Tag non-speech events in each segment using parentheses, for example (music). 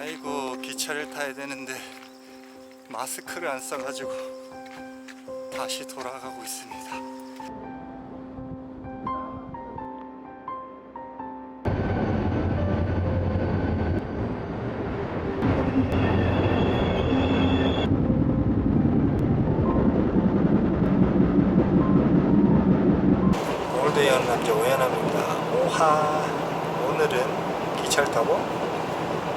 아이고 기차를 타야 되는데 마스크를 안 써가지고 다시 돌아가고 있습니다. 오늘도 연 남자 오연합니다. 오하. 오늘은 기차를 타고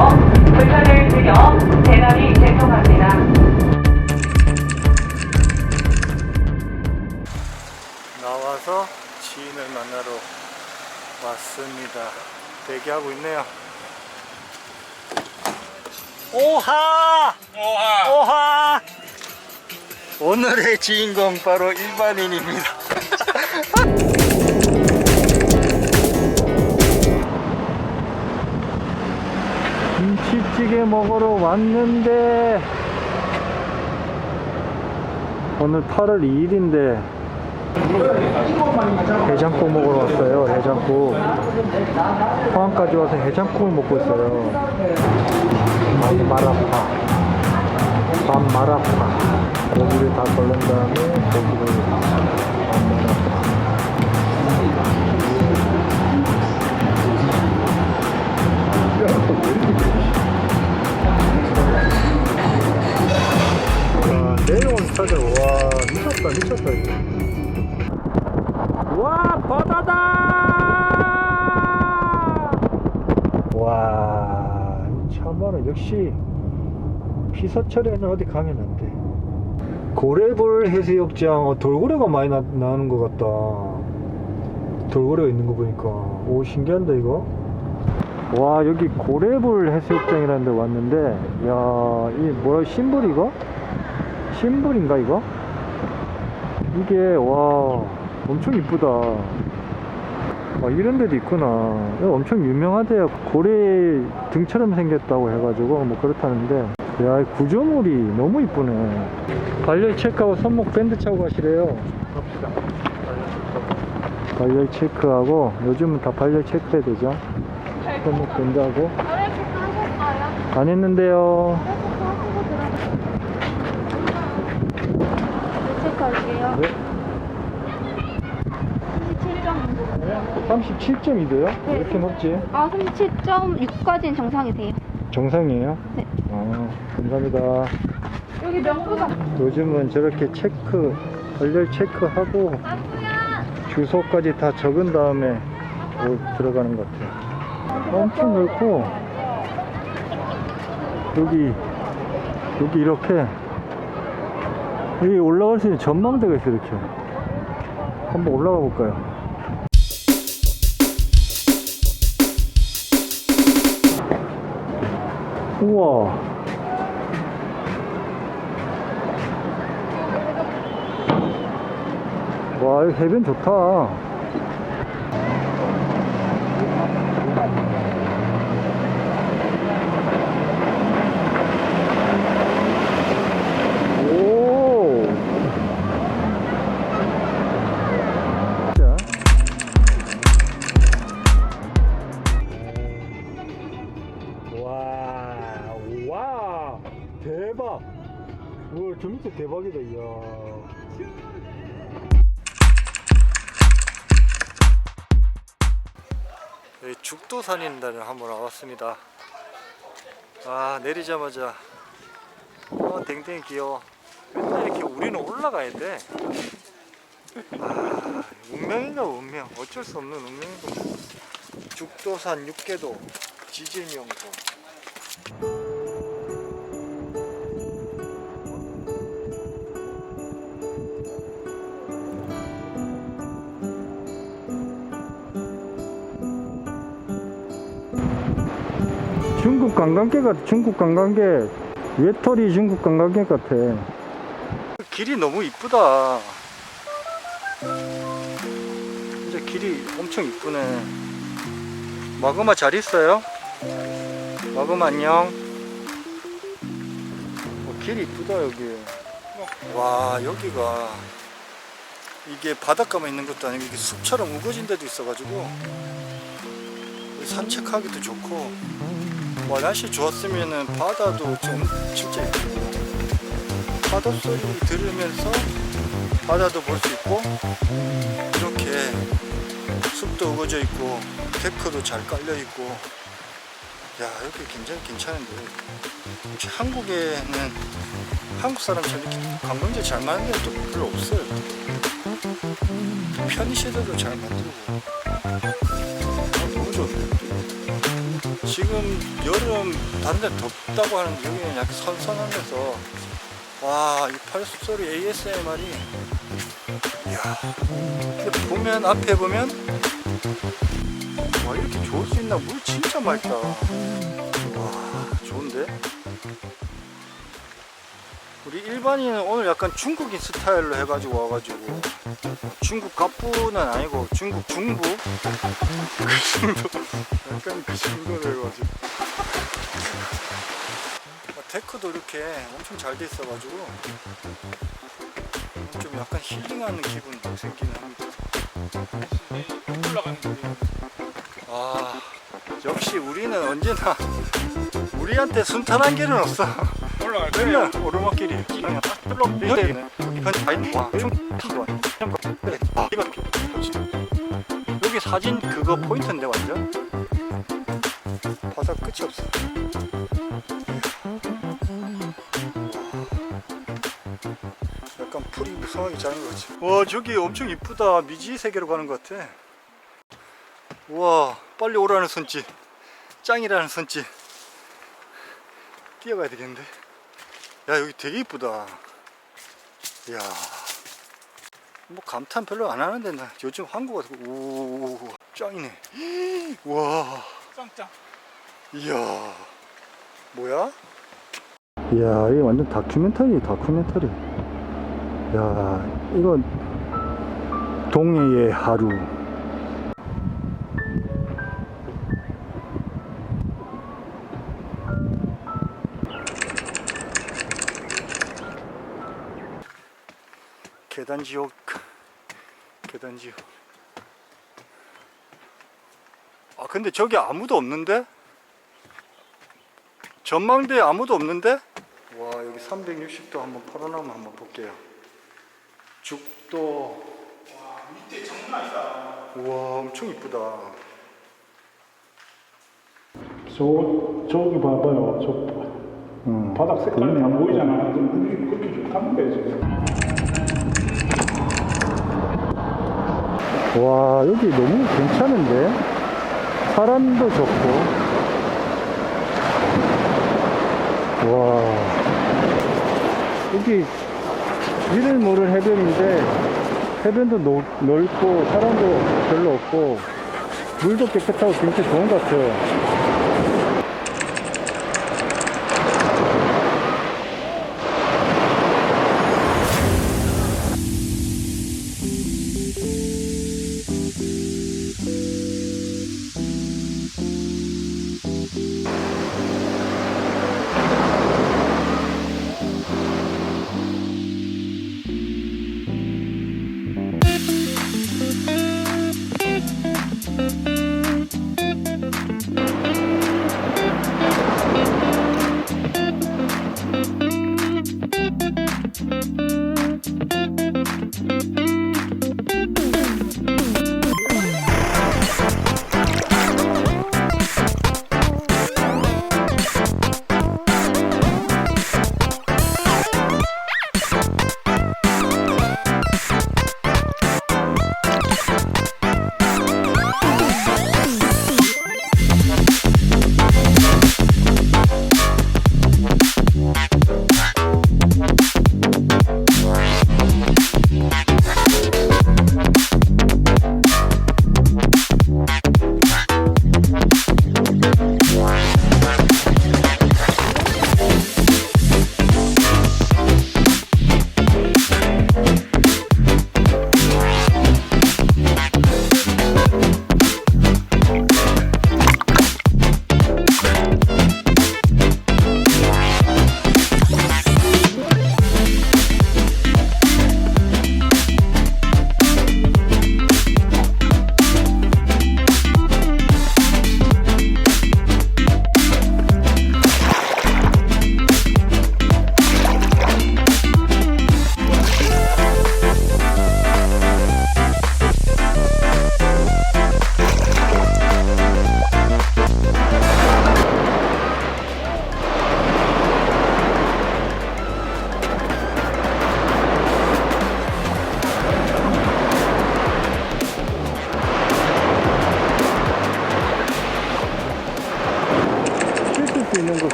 어 불편을 드려 대단히 죄송합니다. 나와서 지인을 만나러 왔습니다. 대기하고 있네요. 오하! 오하! 오하! 오늘의 주인공 바로 일반인입니다. (laughs) 김치찌개 먹으러 왔는데 오늘 8월 2일인데 해장국 먹으러 왔어요. 해장국. 포항까지 와서 해장국을 먹고 있어요. 밥 마라파. 밥 마라파. 고기를 다 걸른 다음에 고기를 피서철에는 어디 가면 안 돼. 고래벌 해수욕장 어, 돌고래가 많이 나, 나오는 것 같다. 돌고래가 있는 거 보니까. 오 신기한다 이거? 와 여기 고래벌 해수욕장이라는 데 왔는데 야이 뭐야 심벌 이거? 심벌인가 이거? 이게 와 엄청 이쁘다. 아, 이런 데도 있구나. 엄청 유명하대요. 고래 등처럼 생겼다고 해가지고 뭐 그렇다는데 야 구조물이 너무 이쁘네 발열 체크하고 손목 밴드 차고 가시래요 갑시다 발열 체크하고 요즘은 다 발열 체크해야 되죠 손목 밴드하고 안 했는데요 체크할게요. 네? 37.6. 37.2도요? 왜 네. 이렇게 높지? 아, 37.6까지는 정상이세요. 정상이에요? 네. 아, 감사합니다. 여기 명부장. 요즘은 저렇게 체크, 발열 체크하고 주소까지 다 적은 다음에 올- 들어가는 것 같아요. 엄청 넓고 여기 여기 이렇게 여기 올라갈 수 있는 전망대가 있어요 이렇게 한번 올라가 볼까요? 우와 와, 여기 해변 좋다. 밑에 대박이다, 이야. 여기 죽도산인단을 한번 와봤습니다. 아 내리자마자. 어 댕댕이 귀여워. 맨날 이렇게 우리는 올라가야 돼. 아, 운명인가 운명. 어쩔 수 없는 운명인 거 죽도산 육계도 지질명소 중국 관광객 같아 중국 관광객 외톨이 중국 관광객 같아. 길이 너무 이쁘다. 진짜 길이 엄청 이쁘네. 마그마 잘 있어요? 마그마 안녕. 어, 길이 이쁘다 여기. 와 여기가. 이게 바닷가만 있는 것도 아니고 이게 숲처럼 우거진 데도 있어가지고 산책하기도 좋고 뭐 날씨 좋았으면은 바다도 좀 진짜 예쁘고 파도 소리 들으면서 바다도 볼 수 있고 이렇게 숲도 우거져 있고 데크도 잘 깔려 있고. 야 여기 굉장히 괜찮은데. 혹시 한국에는 한국 사람처럼 이렇게 관광지 잘 만든 데도 별로 없어요. 편의시설도 잘 만들고. 아, 너무 좋네 지금 여름 다른 데 덥다고 하는데 여기는 약간 선선하면서. 와이 팔소리 ASMR이. 이야. 근데 보면 앞에 보면 와 이렇게 좋을 수 있나? 물 진짜 맑다 와 좋은데 우리 일반인은 오늘 약간 중국인 스타일로 해가지고 와가지고 중국 갑부는 아니고 중국 중부? 그 정도? 약간 그 정도로 해가지고. 아, 데크도 이렇게 엄청 잘 돼 있어가지고 좀 약간 힐링하는 기분도 생기는 합니다. 아 역시 우리는 언제나 우리한테 순탄한 길은 없어 올라갈 맨날 오르막길이 그냥 이거 이건 다 있는 와좀 아, 이거 여기 사진 그거 포인트인데 완전? 바다 끝이 없어. 약간 풀이 무성하게 자는 거지. 와 저기 엄청 이쁘다. 미지 세계로 가는 것 같아. 우와 빨리 오라는 손짓 짱이라는 손짓 뛰어가야 되겠는데 야 여기 되게 이쁘다. 이야. 뭐 감탄 별로 안 하는데 나 요즘 한국 와서 오 짱이네. (gasps) 와. 짱짱. 이야. 뭐야? 이야 이게 완전 다큐멘터리 다큐멘터리. 야 이건 동해의 하루 계단 지옥 계단 지옥 아 근데 저기 아무도 없는데? 전망대에 아무도 없는데? 와 여기 360도 한번 파노라마 한번 볼게요. 죽도. 와 밑에 장난 아니다. 우와 엄청 이쁘다. 저 저기 봐봐요. 저 음. 바닥 색깔이 다 보이잖아 그렇게 좋다는데 지금 와 여기 너무 괜찮은데? 사람도 좋고. 와. 여기 이를 모를 해변인데 해변도 노- 넓고 사람도 별로 없고 물도 깨끗하고 굉장히 좋은 것 같아요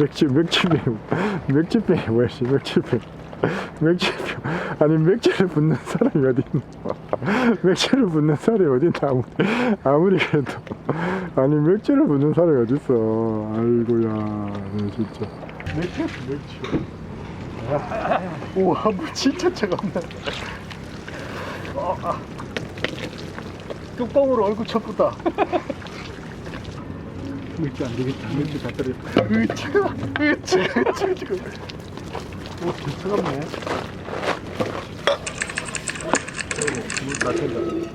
맥주, 맥주병, 맥주병이 뭐야, 씨, 맥주병. 맥주병. 아니, 맥주를 붓는 사람이 어디 있나? 맥주를 붓는 사람이 어디 있나? 아무리, 아무리 그래도. 아니, 맥주를 붓는 사람이 어디 있어. 아이고야, 네, 진짜. 맥주, 맥주. 우와, 물 진짜 차갑네. 어, 아. 뚜껑으로 얼굴 쳐부다. 맥주 안 되겠다. 맥주 다 떨어졌다. 으차, 으차, 으차, 지금. 오, 차갑네. 물다 튄다.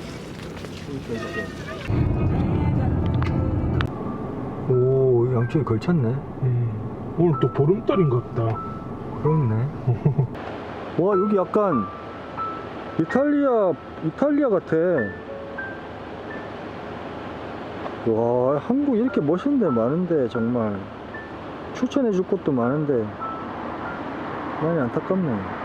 오, 양쪽에 걸쳤네. 음, 오늘 또 보름달인 것 같다. 그렇네. (laughs) 와, 여기 약간 이탈리아, 이탈리아 같아. 와, 한국 이렇게 멋있는 데 많은데, 정말. 추천해 줄 곳도 많은데, 많이 안타깝네.